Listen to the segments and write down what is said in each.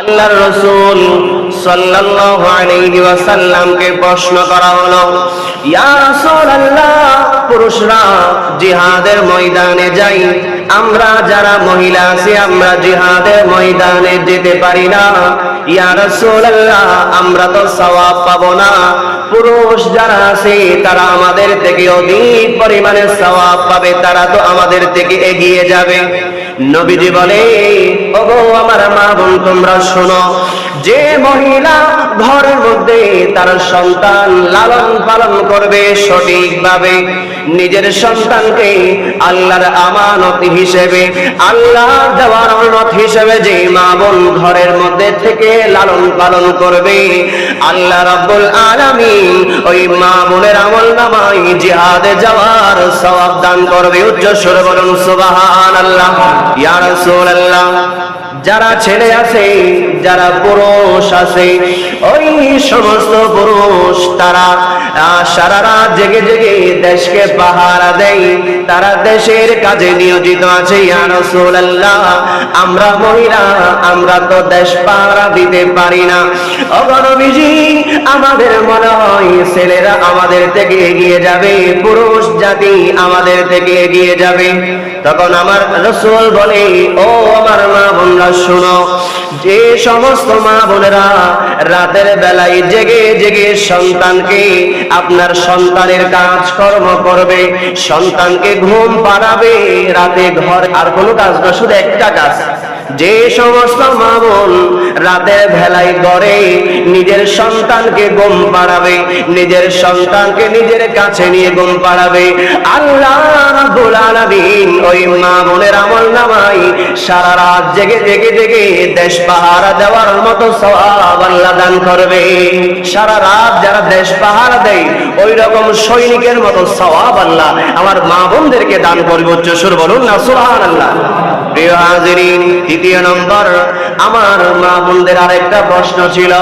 আল্লাহর রসুল ওয়াসাল্লামকে প্রশ্ন করা হলো পুরুষরা জিহাদের ময়দানে যাই। আমরা যারা মহিলা আছি, আমরা জিহাদের ময়দানে যেতে পারি না। ইয়া রাসূলুল্লাহ, আমরা তো সওয়াব পাবো না। পুরুষ যারা আছে, তারা আমাদের থেকে অধিক পরিমাণে সওয়াব পাবে, তারা তো আমাদের থেকে এগিয়ে যাবে। নবীজি বলে ওগো আমার মা বোন, তোমরা শোনো। যে মহিলা ঘরের মধ্যে তার সন্তান লালন পালন করবে সঠিকভাবে নিজের সন্তানকে আল্লাহর আমানত হিসেবে আল্লাহ দেওয়ার আমানত হিসেবে যে মা বোন ঘরের মধ্যে থেকে লালন পালন করবে, আল্লাহ রাব্বুল আলামিন ওই মা বোনের আমল নামাই জিহাদে যাওয়ার সওয়াব দান করবে। উচ্চ সুরে বলুন, সুবহানাল্লাহ। ইয়া রাসূলুল্লাহ। যারা ছেলে আছে, যারা পুরুষ আছে, ওই সমস্ত পুরুষ তারা সারা রাত জেগে জেগে দেশকে পাহারা দেয়। তারা দেশের কাজে নিয়োজিত আছে আমরা মহিলা, আমরা তো দেশ পাহারা দিতে পারি না। অগণবিজি আমাদের মনে হয় ছেলেরা আমাদের থেকে এগিয়ে যাবে, পুরুষ জাতি আমাদের থেকে এগিয়ে যাবে। তখন আমার রসুল বলে, ও আমার মা বোনরা, শোনো, যে সমস্ত মা বোনেরা রাতের বেলায় জেগে জেগে সন্তানকে, আপনার সন্তানের কাজ কর্ম করবে, সন্তানকে ঘুম পাড়াবে, রাতে ঘর, আর কোনো কাজ না, শুধু একটা কাজ। যে সমস্ত মা বোন রাতের বেলায় গড়ে নিজের সন্তানকে ঘুম পাড়াবে, নিজের সন্তানকে নিজের কাছে নিয়ে ঘুম পাড়াবে। আল্লাহ ওই আমল নামাই সারা রাত জেগে জেগে জেগে দেশ পাহারা দেওয়ার মতো আল্লাহ দান করবে। সারা রাত যারা দেশ পাহারা দেয়, ওই রকম সৈনিকের মতো সওয়াব আল্লাহ আমার মা বোনদেরকে দান করবে। উচ্চ সুর বলুন না, সুবহানাল্লাহ। প্রিয় হাজিরিন তৃতীয় নম্বর, আমার মা বোনদের আরেকটা প্রশ্ন ছিল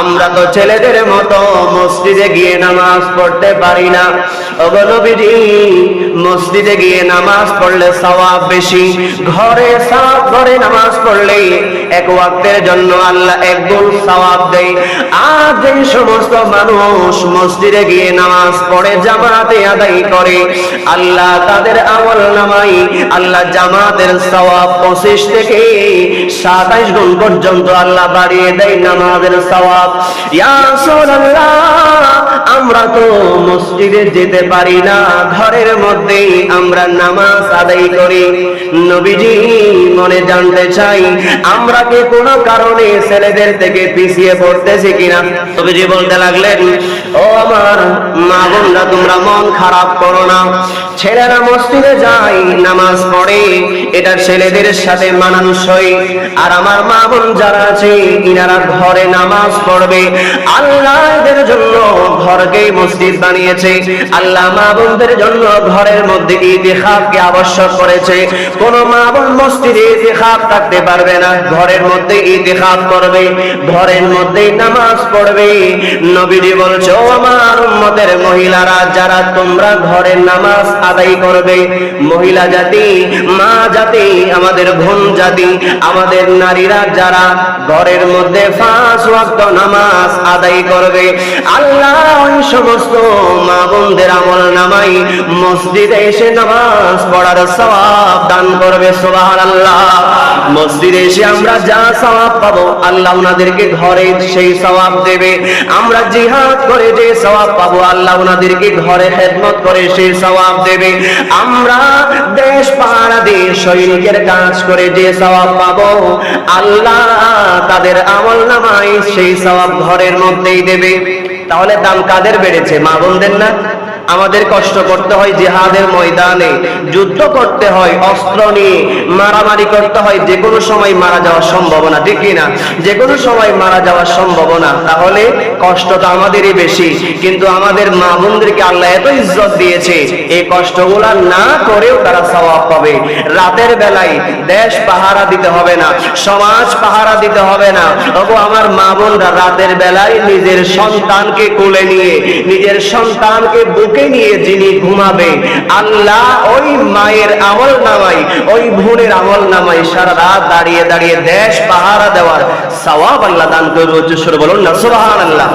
আমরা তো ছেলেদের মতো মসজিদে গিয়ে নামাজ পড়তে পারি না। মসজিদে গিয়ে নামাজ পড়লে সওয়াব বেশি, ঘরে সাফ ঘরে নামাজ পড়লে এক ওয়াক্তের জন্য আল্লাহ এক গুণ সওয়াব দেয়। আর যে সমস্ত মানুষ মসজিদে গিয়ে নামাজ পড়ে, জামাতে আদায় করে, আল্লাহ তাদের আমল নামাই আল্লাহ জামাতের সওয়াব পঁচিশ থেকে সাতাইশ গুণ পর্যন্ত আল্লাহ বাড়িয়ে দেয় নামাজের সওয়াব। ইয়া রাসূলুল্লাহ! আমরা তো মসজিদে যেতে পারি না। ঘরের মধ্যেই আমরা নামাজ আদায় করি। নবীজি মনে জানতে চাই, আমরা কি কোনো কারণে ছেলেদের থেকে পিছিয়ে পড়তেছি কিনা? নবীজি বলতে লাগলেন, ও আমার মা বোনরা, তোমরা মন খারাপ করো না। ছেলেরা মসজিদে যায়, নামাজ পড়ে, এটা ছেলেদের সাথে মানানসই। আর আমার মা বোন যারা আছে, ইনারা ঘরে নামাজ পড়বে। আল্লাহ এদের জন্য ঘরকে মসজিদ বানিয়েছে। আল্লাহ মা বোনদের জন্য ঘরের মধ্যে ইতিহাবকে আবশ্যক করেছে। কোন মা বোন মসজিদে ইতিহাব থাকতে পারবে না। ঘরের মধ্যে ইতিহাব করবে ঘরের মধ্যে নামাজ পড়বে। নবীজি বলছো আমার উম্মতের মহিলারা, যারা তোমরা ঘরের নামাজ আদায় করবে, মহিলা জাতি, মা জাতি, আমাদের বোন জাতি, আমাদের নারীরা যারা ঘরের মধ্যে পাঁচ ওয়াক্ত নামাজ আদায় করবে আল্লাহ ওই সমস্ত মা বোনদের আমল নামাই মসজিদে এসে নামাজ পড়ার সওয়াব দান করবে, সুবহানাল্লাহ। মসজিদে এসে আমরা যা সওয়াব পাবো, আল্লাহ ওনাদেরকে ঘরে সেই সওয়াব দেবে। আমরা জিহাদ করে যে সওয়াব পাবো, আল্লাহ ওনাদেরকে ঘরে খেদমত করে সেই সওয়াব দেবে। আমরা দেশ পাহারা দিয়ে সৈনিকের কাজ করে যে সওয়াব পাবো, আল্লাহ তাদের আমল নামাই সেই সওয়াব ঘরের মধ্যেই দেবে। তাহলে দাম কাদের বেড়েছে? মা বোনদের না? আমাদের কষ্ট করতে হয় জিহাদের ময়দানে, যুদ্ধ করতে হয়, অস্ত্র নিয়ে মারামারি করতে হয় যে কোনো সময় মারা যাওয়ার সম্ভাবনা, ঠিক না? যে কোনো সময় মারা যাওয়ার সম্ভাবনা, তাহলে কষ্ট তো আমাদেরই বেশি, কিন্তু আমাদের মা বোনদেরকে আল্লাহ এত ইজ্জত দিয়েছে, এই কষ্টগুলা না করেও তারা সওয়াব পাবে। রাতের বেলায় দেশ পাহারা দিতে হবে না, সমাজ পাহারা দিতে হবে না। তবু আমার মা বোনরা রাতের বেলায় নিজের সন্তানকে কোলে নিয়ে, নিজের সন্তানকে বুকে পেটে নিয়ে যিনি ঘুমাবে, আল্লাহ ওই মায়ের আমল নামাই ওই বোনের আমল নামাই সারা রাত দাঁড়িয়ে দাঁড়িয়ে দেশ পাহারা দেওয়ার সওয়াব আল্লাহ দান উচ্চ সুরে বলুন না, সুবহানাল্লাহ।